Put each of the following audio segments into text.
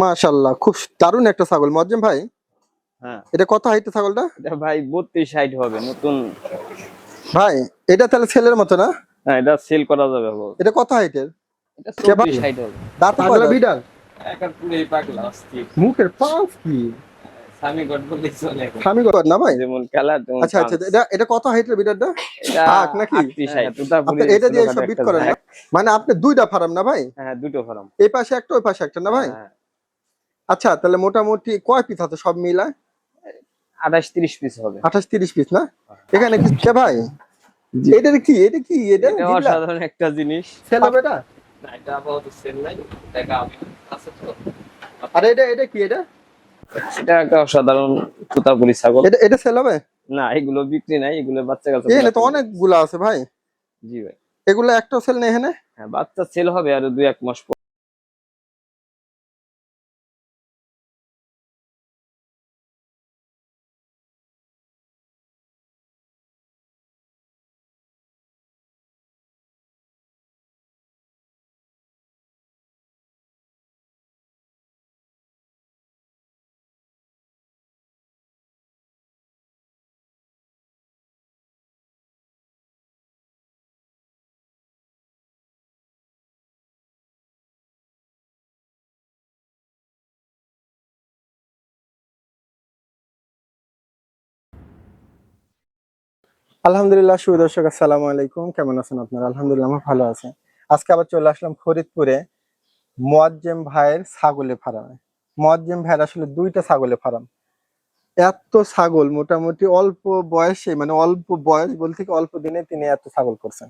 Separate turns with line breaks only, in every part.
মাশাল্লাহ খুব দারুণ একটা ছাগল। মজ্জেম ভাই
হ্যাঁ।
এটা কত হাইটের ছাগলটা?
এটা ভাই বত্রিশ হাইট হবে নতুন।
ভাই এটা তাহলে ছেলের মতো না?
হ্যাঁ এটা সেল করা যাবে বাবু।
এটা কত হাইটের
এটা
কে ভাই?
চব্বিশ হাইট হবে
দাঁত পাগলা বিড়াল?
একার পুরোই পাগলা অস্থির।
মুখের পাঁচ কি?
স্বামী গড চলে
স্বামী না ভাই?
যেমন খেলা তেমন
আচ্ছা আচ্ছা এটা এটা কত হাইটের বিড়ালটা
এটা
নাকি?
38 height,
আপনি এটা দিয়ে সব বিট করেন মানে আপনি দুইটা ফার্ম না ভাই?
হ্যাঁ দুটো ফার্ম।
এই পাশে একটা ওই পাশে একটা না ভাই? আচ্ছা তাহলে মোটামুটি কয় পিস আছে সব মিলায়?
আঠাশ তিরিশ পিস হবে।
আঠাশ তিরিশ পিস না? এখানে কি ভাই? এটা কি এটা কি এটা
অসাধারণ একটা জিনিস। না, এটা আপাতত সেল নাই দেখা আছে তো।
আর এটা এটা কি এটা?
এটা একটা অসাধারণ তুতাপুরি ছাগল।
এটা এটা সেল হবে?
না এগুলো বিক্রি নাই এগুলো বাচ্চা কাছে
এখানে তো অনেকগুলো আছে ভাই।
জি ভাই।
এগুলো একটা সেল নেই এখানে?
হ্যাঁ বাচ্চা সেল হবে আর দুই এক মাস
আলহামদুলিল্লাহ শুভ দর্শক আসসালামু আলাইকুম। কেমন আছেন আপনারা? আলহামদুলিল্লাহ আমরা ভালো আছে। আজকে আবার চলে আসলাম ফরিদপুরে মোয়াজ্জেম ভাইয়ের ছাগলের ফার্মে। মোয়াজ্জেম ভাইয়ের আসলে দুইটা ছাগলের ফার্ম। এত ছাগল মোটামুটি অল্প বয়সে মানে অল্প বয়স বলতে কি অল্প দিনে তিনি এত ছাগল করছেন।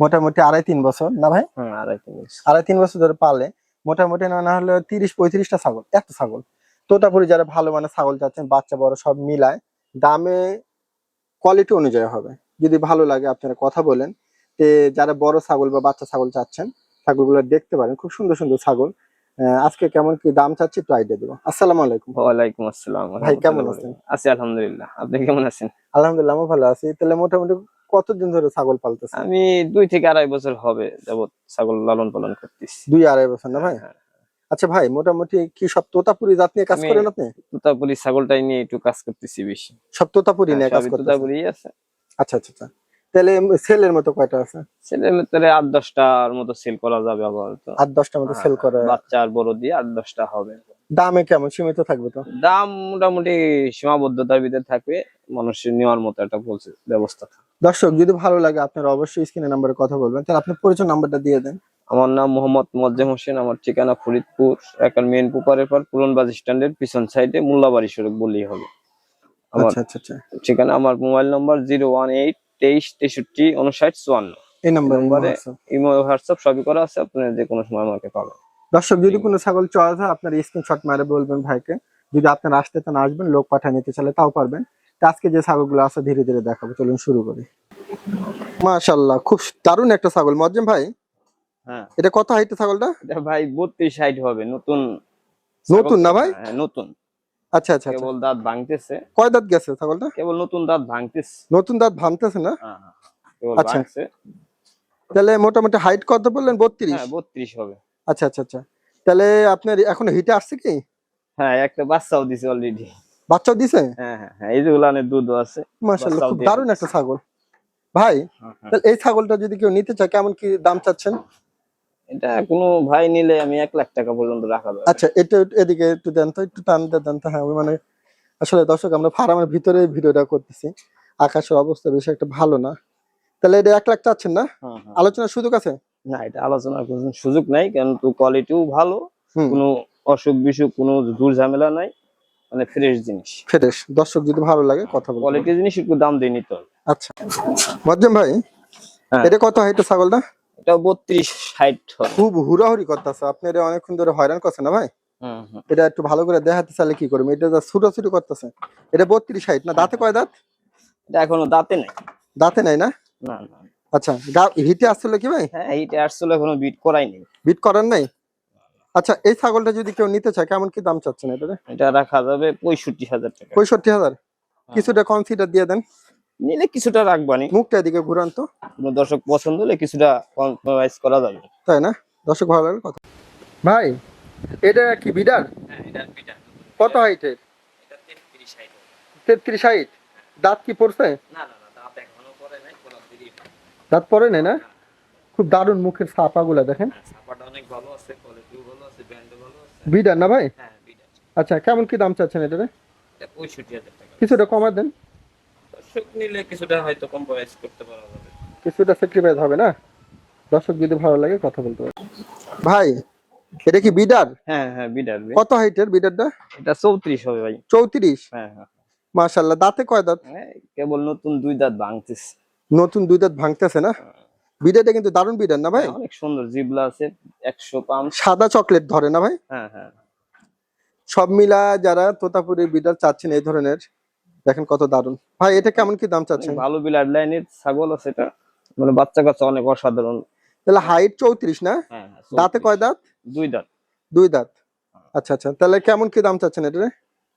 মোটামুটি আড়াই তিন বছর না ভাই?
হ্যাঁ আড়াই তিন বছর।
আড়াই তিন বছর ধরে পালে। মোটামুটি না না হলে তিরিশ পঁয়ত্রিশটা ছাগল এত ছাগল। তোতাপুরি যারা ভালো মানে ছাগল চাচ্ছেন বাচ্চা বড় সব মিলায় দামে কোয়ালিটি অনুযায়ী হবে। যদি ভালো লাগে আপনারা কথা বলেন। তে যারা বড় ছাগল বা বাচ্চা ছাগল চাচ্ছেন ছাগলগুলো দেখতে পারেন। খুব সুন্দর সুন্দর ছাগল। আজকে কেমন কি দাম চাচ্ছি একটু আইডিয়া দেবো। আসসালামু আলাইকুম।
ওয়ালাইকুম আসসালাম।
ভাই, কেমন আছেন?
আছি আলহামদুলিল্লাহ। আপনি কেমন আছেন?
আলহামদুলিল্লাহ আমি ভালো আছি। তাহলে মোটামুটি কতদিন ধরে ছাগল পালতেছে
আমি দুই থেকে আড়াই বছর হবে যাবত ছাগল লালন পালন করতেছি।
দুই আড়াই বছর না ভাই?
হ্যাঁ।
আচ্ছা ভাই মোটামুটি কি সব তোতাপুরি জাত নিয়ে কাজ করেন আপনি?
তুতাপুরি ছাগলটাই নিয়ে একটু কাজ করতেছি বেশি।
সব তোতাপুরি নিয়ে কাজ
সবই
করতেছেন?
তুতাপুরি আছে।
আচ্ছা আচ্ছা আচ্ছা। তাহলে সেলের মতো কয়টা আছে?
ছেলের ভিতরে আট দশটার মতো সেল করা যাবে আপাতত।
আট দশটার মতো সেল করা
বাচ্চা আর বড় দিয়ে আট দশটা হবে।
দামে কেমন? সীমিত থাকবে তো?
দাম মোটামুটি সীমাবদ্ধতার ভিতরে থাকবে। মানুষের নেওয়ার মতো একটা বলছে ব্যবস্থা থাকে।
দর্শক যদি ভালো লাগে আপনারা অবশ্যই স্ক্রিনে নাম্বারে কথা বলবেন। তাহলে আপনি পরিচয় নাম্বারটা দিয়ে দেন।
আমার নাম মোহাম্মদ মোয়াজ্জেম হোসেন আমার ঠিকানা ফরিদপুর এখন মেন পুপারের পর পুরন বাস স্ট্যান্ডের পিছন সাইডে মোল্লাবাড়ি সড়ক বললেই হবে। আমার
আচ্ছা আচ্ছা আচ্ছা।
ঠিকানা আমার mobile number zero one eight তেইশ তেষট্টি উনষাট চুয়ান্ন।
এই নাম্বারে
ইমো হোয়াটসঅ্যাপ সবই করা আছে আপনি যে কোনো সময় আমাকে পাবেন।
দর্শক যদি কোনো ছাগল চয়েস হয় আপনার স্ক্রিনশট মারে বলবেন ভাইকে। যদি আপনার আসতে চান আসবেন লোক পাঠিয়ে নিতে চাইলে তাও পারবেন। আজকে যে ছাগলগুলো আছে ধীরে ধীরে দেখাবো। চলুন শুরু করি। মাশাল্লাহ খুব দারুণ একটা ছাগল। মজ্জেম ভাই
হ্যাঁ।
এটা কত হাইটের ছাগলটা?
এটা ভাই বত্রিশ হাইট হবে নতুন
নতুন না ভাই?
হ্যাঁ নতুন।
আচ্ছা আচ্ছা আচ্ছা।
কেবল দাঁত ভাঙতেছে।
কয় দাঁত গেছে ছাগলটা?
কেবল নতুন দাঁত ভাঙতেছে।
নতুন দাঁত ভাঙতেছে না?
হ্যাঁ, হ্যাঁ,
আচ্ছা। তাহলে মোটামুটি হাইট কত বললেন? বত্রিশ?
হ্যাঁ বত্রিশ হবে।
আচ্ছা আচ্ছা আচ্ছা। তাহলে আপনার এখন হিটে আসছে কি?
হ্যাঁ একটা বাচ্চাও দিছে অলরেডি
বাচ্চাও দিছে?
হ্যাঁ হ্যাঁ হ্যাঁ এই যে উলানের দুধ আছে।
মাশাআল্লাহ খুব দারুণ একটা ছাগল। ভাই
হ্যাঁ, হ্যাঁ।
তাহলে এই ছাগলটা যদি কেউ নিতে চায় কেমন কি দাম চাচ্ছেন?
এটা কোনো ভাই নিলে আমি এক লাখ টাকা পর্যন্ত রাখা যাবে।
আচ্ছা এটা এদিকে একটু দেন তো একটু টান দেন তো। হ্যাঁ মানে আসলে দর্শক আমরা ফার্মের ভিতরে ভিডিওটা করতেছি। আকাশের অবস্থা বেশি একটা ভালো না। তাহলে এটা এক লাখ চাচ্ছেন না। আলোচনার সুযোগ আছে?
না এটা আলোচনার কোনো সুযোগ নাই কারণ কোয়ালিটিও ভালো। কোনো অসুখ বিসুখ কোনো দূর ঝামেলা নাই। মানে ফ্রেশ জিনিস।
ফ্রেশ দর্শক যদি ভালো লাগে কথা বলব
কোয়ালিটি জিনিস একটু দাম দিয়ে নিতে হবে।
আচ্ছা। মজ্জম ভাই
হ্যাঁ।
এটা কত হাইটের ছাগলটা?
এটা বত্রিশ ষাট হবে
খুব হুড়াহুড়ি করতেছে। আপনি এটা অনেকক্ষণ ধরে হয়রান করছেন না ভাই। এটা একটু ভালো করে দেখাতে চাইলে কি করবে? এটা যা ছুটোছুটি করতেছে। এটা বত্রিশ হাইট না? দাঁতে কয় দাঁত?
এটা এখনও দাঁতে নাই।
দাঁতে নাই না?
না না।
আচ্ছা হিটে আসছিল কি ভাই?
হ্যাঁ এইটা আসলে এখনও বিট করাই নেই।
বিট করার নাই? আচ্ছা এই ছাগলটা যদি কেউ নিতে চায় কেমন কি দাম চাচ্ছেন এটা
এটা রাখা যাবে পঁয়ষট্টি হাজার টাকা।
পঁয়ষট্টি হাজার? কিছুটা কনসিডার দিয়ে দেন।
নিলে কিছুটা রাখবানি
মুখটা এদিকে ঘুরান তো।
কোনো দর্শক পছন্দ হলে কিছুটা কম্প্রোমাইজ করা যাবে।
তাই না? দর্শক ভালো লাগলে কথা ভাই এটা কি বিডার
হ্যাঁ
কত হাইটের
এটা তেত্রিশ হাইট
দাঁত কি পড়ছে?
না না না দাঁত এখনও পরে নাই কোনো
দাঁত পড়ে নেই না? খুব দারুণ মুখের ছাপাগুলা দেখেন।
সাপাটা অনেক ভালো আছে কোয়ালিটিও ভালো আছে ব্র্যান্ডও ভালো আছে।
বিডার না ভাই?
হ্যাঁ
আচ্ছা কেমন কি দাম চাচ্ছেন এটারে
টাকা।
কিছুটা কমা দেন।
দর্শক নিলে কিছুটা হয়তো কম্প্রোমাইজ করতে পারা যাবে।
কিছুটা স্যাক্রিফাইস হবে না? দর্শক যদি ভালো লাগে কথা বলতে পারে। ভাই এটা কি বিডার?
হ্যাঁ হ্যাঁ বিডার
কত হাইটের বিডারটা?
এটা চৌত্রিশ হবে ভাই।
চৌত্রিশ?
হ্যাঁ হ্যাঁ।
মাশাল্লাহ দাঁতে কয় দাঁত?
হ্যাঁ, কেবল নতুন দুই দাঁত ভাঙতেছে।
নতুন দুই দাঁত ভাঙতেছে না? বিডারটা কিন্তু দারুণ বিডার না ভাই?
হ্যাঁ, অনেক সুন্দর জিবলা আছে একশো পাউন্ড।
সাদা চকলেট ধরে না ভাই?
হ্যাঁ হ্যাঁ।
সব মিলা যারা তোতাপুরি বিডার চাচ্ছেন এই ধরনের দেখেন কত দারুণ। ভাই এটা কেমন কি দাম চাচ্ছেন?
ভালো বিলার লাইনের ছাগল আছে এটা। মানে বাচ্চা কাচ্চা অনেক অসাধারণ।
তাহলে হাইট চৌত্রিশ না?
হ্যাঁ হ্যাঁ,
দাঁতে কয় দাঁত?
দুই দাঁত।
দুই দাঁত। আচ্ছা আচ্ছা তাহলে কেমন কি দাম চাচ্ছেন এটা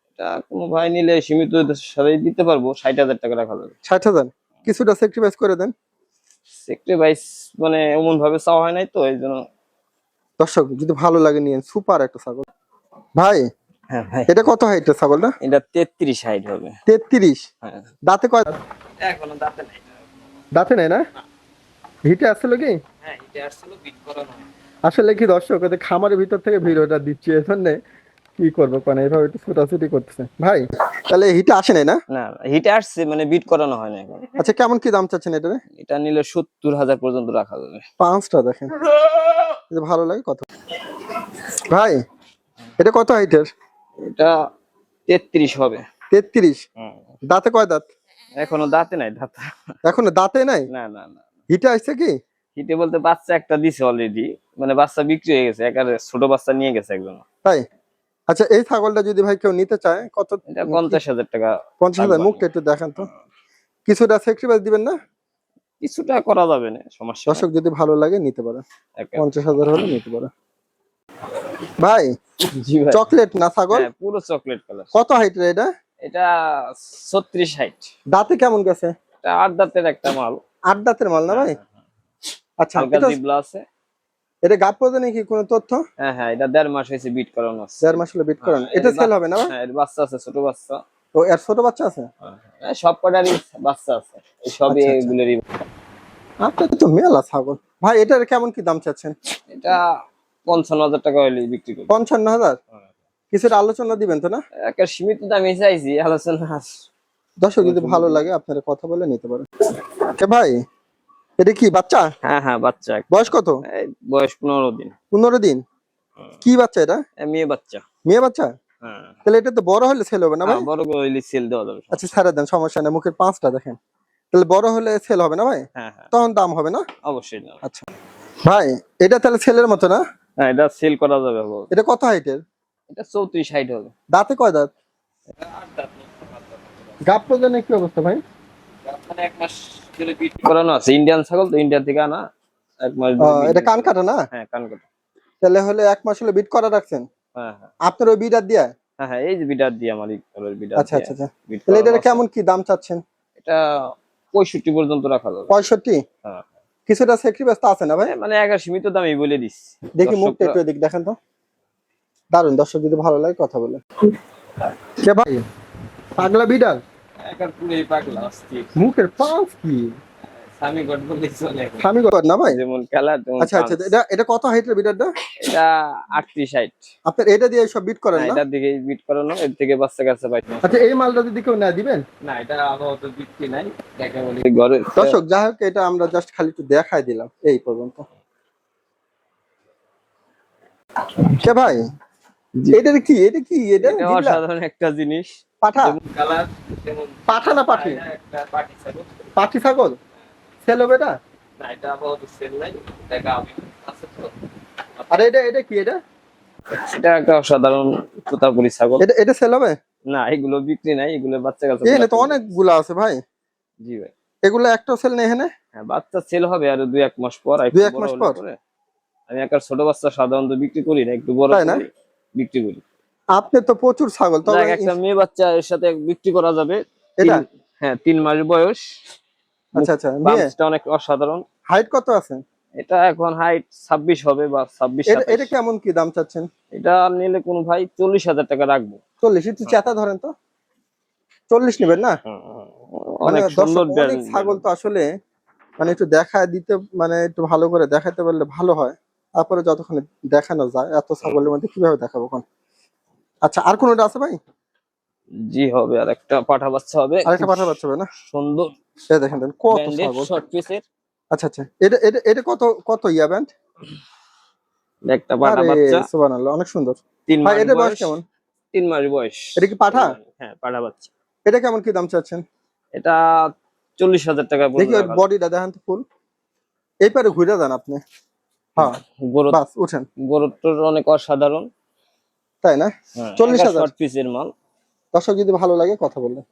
এটা কোনো ভাই নিলে সীমিত সাথে দিতে পারব ষাট হাজার টাকা রাখা যাবে।
ষাট হাজার? কিছুটা স্যাক্রিফাইস করে দেন।
সেক্রিফাইস মানে এমন ভাবে চাওয়া হয় নাই তো এই জন্য।
দর্শক যদি ভালো লাগে নিয়ে সুপার একটা ছাগল। ভাই
হ্যাঁ ভাই।
এটা কত হাইটের ছাগলটা?
এটা হাইট হবে।
তেত্রিশ?
হ্যাঁ।
দাঁতে কয়
এখনও দাঁতে নাই।
দাঁতে নেই না? হিটে আসছিল কি?
হ্যাঁ বিট
আসলে কি দর্শক ওদের খামারের ভিতর থেকে ভিডিওটা দিচ্ছি এই জন্য কি করব কারণ এইভাবে একটু ছোটাছুটি করতেছে। ভাই তাহলে হিটে আসে নাই না?
না হিটে আসছে মানে বিট করানো হয় না এখন।
আচ্ছা কেমন কি দাম চাচ্ছেন এটা
এটা নিলে সত্তর হাজার পর্যন্ত রাখা যাবে।
পাঁচটা দেখেন। যদি ভালো লাগে কত? ভাই এটা কত হাইটের?
এটা তেত্রিশ হবে।
তেত্রিশ? দাঁতে কয় দাঁত?
এখনও দাঁতে নাই দাঁত।
এখনও দাঁতে নাই?
না না না।
হিটে আসছে কি?
হিটে বলতে বাচ্চা একটা দিছে অলরেডি মানে বাচ্চা বিক্রি হয়ে গেছে একার ছোট বাচ্চা নিয়ে গেছে একজন।
তাই? আচ্ছা এই ছাগলটা যদি ভাই কেউ নিতে চায় কত?
পঞ্চাশ হাজার টাকা
পঞ্চাশ হাজার মুখটা একটু দেখান তো। কিছুটা স্যাক্রিফাইস দিবেন না?
কিছুটা করা যাবে না সমস্যা
দর্শক যদি ভালো লাগে নিতে পারে। পঞ্চাশ হাজার হলে নিতে পারে। ভাই চকলেট না ছাগল?
হ্যাঁ, পুরো চকলেট কালার
কত হাইট রে এটা?
এটা ছত্রিশ হাইট
দাঁতে কেমন গেছে?
আট দাঁতের একটা মাল।
আট দাঁতের মাল না ভাই? আচ্ছা
হালকা
এটা-
জিবলা আছে।
এটা গাপ পর্যন্ত নাকি কোনো তথ্য?
হ্যাঁ হ্যাঁ এটা দেড় মাস হয়েছে বিট করানো আছে।
দেড় মাস হলে বিট করেন।
হ্যাঁ,
এটা সেল হবে না
হ্যাঁ এর বাচ্চা আছে ছোট বাচ্চা।
ও এর ছোট বাচ্চা আছে?
হ্যাঁ, সব কটারই বাচ্চা আছে। সবই
আচ্ছা, আচ্ছা।
এগুলোরই
আপনার তো মেলা ছাগল। ভাই এটার কেমন কি দাম চাচ্ছেন?
এটা পঞ্চান্ন হাজার টাকা হলে বিক্রি করি।
পঞ্চান্ন হাজার?
হ্যাঁ।
কিছুটা আলোচনা দিবেন তো না?
একটা সীমিত দামে চাইছি আলোচনা
দর্শক যদি ভালো লাগে আপনারা কথা বলে নিতে পারেন। কে ভাই এটা কি বাচ্চা?
হ্যাঁ হ্যাঁ বাচ্চা
বয়স কত?
বয়স পনেরো দিন।
পনেরো দিন। কি বাচ্চা এটা?
মেয়ে বাচ্চা।
মেয়ে বাচ্চা?
হ্যাঁ।
তাহলে এটা তো বড় হলে সেল হবে না ভাই?
হ্যাঁ, বড় হইলে সেল দেওয়া যাবে
আচ্ছা ছেড়ে দেন সমস্যা নেই মুখের পাঁচটা দেখেন। তাহলে বড় হলে সেল হবে না ভাই?
হ্যাঁ
তখন দাম হবে না?
অবশ্যই
আচ্ছা। ভাই এটা তাহলে ছেলের মতো না?
হ্যাঁ এটা সেল করা যাবে।
এটা কত হাইটের
এটা চৌত্রিশ হাইট হবে।
দাঁতে কয় দাঁত? গাপ প্রদানের কি অবস্থা ভাই?
মানে এক মাস করানো আছে। ইন্ডিয়ান ছাগল তো ইন্ডিয়া থেকে আনা এক মাস
এটা কান কাটা না?
হ্যাঁ কান কাটা।
তাহলে হলে এক মাস হলে বিট করা রাখছেন?
হ্যাঁ হ্যাঁ।
আপনার ওই বিটার দিয়া?
হ্যাঁ হ্যাঁ এই যে বিটার দিয়ে আমার বিটার
আচ্ছা আচ্ছা আচ্ছা। তাহলে এটার কেমন কি দাম চাচ্ছেন?
এটা পঁয়ষট্টি পর্যন্ত রাখা যাবে।
পঁয়ষট্টি?
হ্যাঁ।
কিছুটা স্যাক্রিফাইস তো আছে না ভাই?
মানে একা সীমিত দামই বলে দিস
দেখি মুখটা একটু এদিক দেখেন তো। দারুণ দর্শক যদি ভালো লাগে কথা বলে। কে ভাই? পাগলা বিড়াল? মুখের পাঁচ কি?
স্বামী গড বলে চলে এখন।
স্বামী কর না ভাই?
যেমন খেলা
আচ্ছা আচ্ছা এটা এটা কত হাইটের বিড়ালটা
এটা আটত্রিশ হাইট
আপনার এটা দিয়ে সব বিট করেন না
এটার দিকে বিট করানো এর থেকে বাচ্চা কাছে
আচ্ছা এই মালটা যদি কেউ না দিবেন?
না এটা আপাতত বিক্রি নাই দেখে বলি। ঘরে
দর্শক যাই হোক এটা আমরা জাস্ট খালি একটু দেখাই দিলাম এই পর্যন্ত। কে ভাই? এটা কি? এটা কি? এটা
এটা অসাধারণ একটা জিনিস।
পাঠা? পাঠা না পাঠি?
এটা একটা পাটি ছাগল।
পাঠি ছাগল? সেল হবে এটা
না এটা আপাতত সেল নাই দেখা আমি আছে তো।
আর এটা এটা কি এটা?
এটা একটা অসাধারণ তোতাপুরি ছাগল।
এটা এটা সেল হবে
না এগুলো বিক্রি নাই এগুলো বাচ্চা কাছে
এখানে তো অনেকগুলো আছে ভাই।
জি ভাই।
এগুলো একটা সেল নেই এখানে?
হ্যাঁ বাচ্চা সেল হবে আর দুই এক মাস পর
দুই এক
বড়
মাস পর?
আমি একটা ছোট বাচ্চা সাধারণত বিক্রি করি না একটু বড়
না?
বিক্রি করি।
আপনি তো প্রচুর ছাগল তবে
একটা মেয়ে বাচ্চা এর সাথে বিক্রি করা যাবে।
এটা?
হ্যাঁ তিন মাস বয়স।
আচ্ছা আচ্ছা মেয়ে?
অনেক অসাধারণ।
হাইট কত আছে?
এটা এখন হাইট ছাব্বিশ হবে বা ছাব্বিশ
এটা এটা কেমন কি দাম চাচ্ছেন?
এটা নিলে কোন ভাই চল্লিশ হাজার টাকা রাখব।
চল্লিশ একটু চেতা ধরেন তো। চল্লিশ নেবেন না? মানে
অনেক সুন্দর
ছাগল তো আসলে মানে একটু দেখা দিতে মানে একটু ভালো করে দেখাতে পারলে ভালো হয়। তারপরে যতক্ষণ দেখানো যায় এত ছাগলের মধ্যে কীভাবে দেখাবো কোন আচ্ছা আর কোনোটা আছে ভাই?
জি হবে আর একটা পাঠা বাচ্চা হবে।
আরেকটা পাঠা বাচ্চা হবে না?
সুন্দর।
এই দেখেন দেখেন কত
শর্ট পিসের
আচ্ছা আচ্ছা এটা এটা এটা কত কত ইয়া ব্যান্ড
একটা পাঠা বাচ্চা।
সুবহানাল্লাহ অনেক সুন্দর।
তিন মাস
এটা বয়স কেমন?
তিন মাস বয়স।
এটা কি পাঠা?
হ্যাঁ পাঠা বাচ্চা।
এটা কেমন কি দাম চাচ্ছেন?
এটা চল্লিশ হাজার টাকা
দেখি বডিটা দেখেন তো ফুল এই পারে ঘুরে যান আপনি। হ্যাঁ বাস উঠেন।
গরুটার অনেক অসাধারণ।
তাই না? চল্লিশ হাজার?
পিসের মাল।
দর্শক যদি ভালো লাগে কথা বললেন